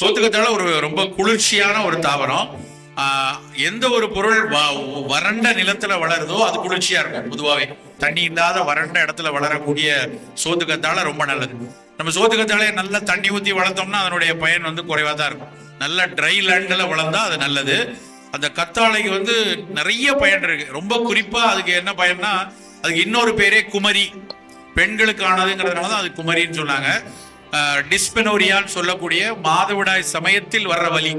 சோத்துக்கத்தால ஒரு ரொம்ப குளிர்ச்சியான ஒரு தாவரம். எந்த ஒரு பொருள் வ- வறண்ட நிலத்துல வளருதோ அது குளிர்ச்சியா இருக்கும். பொதுவாகவே தண்ணி இல்லாத வறண்ட இடத்துல வளரக்கூடிய சோத்துக்கத்தாழை ரொம்ப நல்லது. நம்ம சோத்துக்கத்தாழையை நல்லா தண்ணி ஊத்தி வளர்த்தோம்னா அதனுடைய பயன் வந்து குறைவா தான் இருக்கும். நல்ல ட்ரை லேண்டில் வளர்ந்தா அது நல்லது. அந்த கத்தாழைக்கு வந்து நிறைய பயன் இருக்கு. ரொம்ப குறிப்பா அதுக்கு என்ன பயன்னா அதுக்கு இன்னொரு பேரே குமரி. பெண்களுக்கானதுங்கிறதுனால தான் அது குமரின்னு சொன்னாங்க. டிஸ்பெனோரியான்னு சொல்லக்கூடிய மாதவிடாய் சமயத்தில் வர்ற வலி.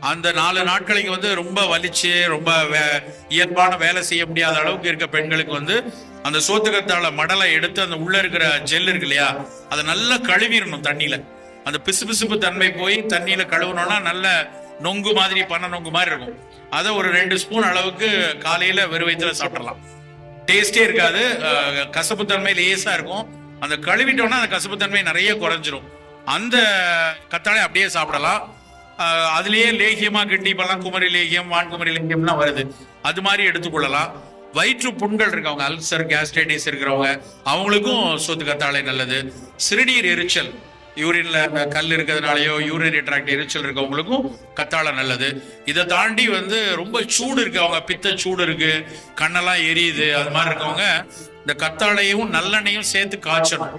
அந்த நாலு நாட்களுக்கு வந்து ரொம்ப வலிச்சு ரொம்ப வே- இயல்பான வேலை செய்ய முடியாத அளவுக்கு இருக்க பெண்களுக்கு வந்து அந்த சோத்துக்கத்தால மடலை எடுத்து அந்த உள்ள இருக்கிற ஜெல் இருக்கு இல்லையா அதை நல்லா கழுவிடணும் தண்ணியில. அந்த பிசுபிசுப்பு தன்மை போய் தண்ணியில கழுவுனோம்னா நல்ல நொங்கு மாதிரி பண்ண நொங்கு மாதிரி இருக்கும். அதை ஒரு ரெண்டு ஸ்பூன் அளவுக்கு காலையில வெறும் வயிற்றுல சாப்பிடலாம். டேஸ்டே இருக்காது கசப்பு தன்மை லேசா இருக்கும். அந்த கழுவிட்டோம்னா அந்த கசப்புத்தன்மை நிறைய குறைஞ்சிரும். அந்த கத்தாழை அப்படியே சாப்பிடலாம். அதுலேயே அதுலயே லேகியமா கிண்டி இப்பெல்லாம் குமரி லேகியம் வான்குமரி லேகியம்லாம் வருது. அது மாதிரி எடுத்துக்கொள்ளலாம். வயிற்று புண்கள் இருக்கவங்க அல்சர் கேஸ்ட்ரைட்டிஸ் இருக்கிறவங்க அவங்களுக்கும் சொத்து கத்தாழை நல்லது. சிறுநீர் எரிச்சல் யூரின்ல கல் இருக்கிறதுனாலயோ யூரினரி ட்ராக்ட் எரிச்சல் இருக்கவங்களுக்கும் கத்தாழை நல்லது. இதை தாண்டி வந்து ரொம்ப சூடு இருக்கவங்க பித்த சூடு இருக்கு. கண்ணெல்லாம் எரியுது. அது மாதிரி இருக்கவங்க இந்த கத்தாழையும் நல்லெண்ணையும் சேர்த்து காய்ச்சணும்.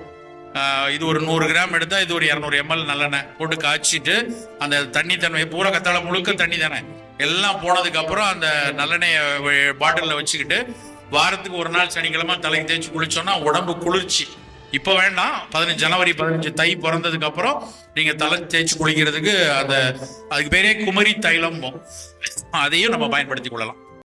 இது ஒரு நூறு கிராம் எடுத்தா இது ஒரு இரநூறு எம்எல் நல்லெண்ணெய் போட்டு காய்ச்சிட்டு அந்த தண்ணி தன்மை பூரா கத்தாழை முழுக்க தண்ணி தானே. எல்லாம் போனதுக்கு அப்புறம் அந்த நல்லெண்ணெயை பாட்டிலில் வச்சுக்கிட்டு வாரத்துக்கு ஒரு நாள் சனிக்கிழமை தலைக்கு தேய்ச்சி குளிச்சோம்னா உடம்பு குளிர்ச்சி. இப்போ வேண்டாம். பதினஞ்சு ஜனவரி பதினஞ்சு தை பிறந்ததுக்கு அப்புறம் நீங்க தலை தேய்ச்சி குளிக்கிறதுக்கு அந்த அதுக்கு பேரே குமரி தைலம் அதையும் நம்ம பயன்படுத்திக் கொள்ளலாம்.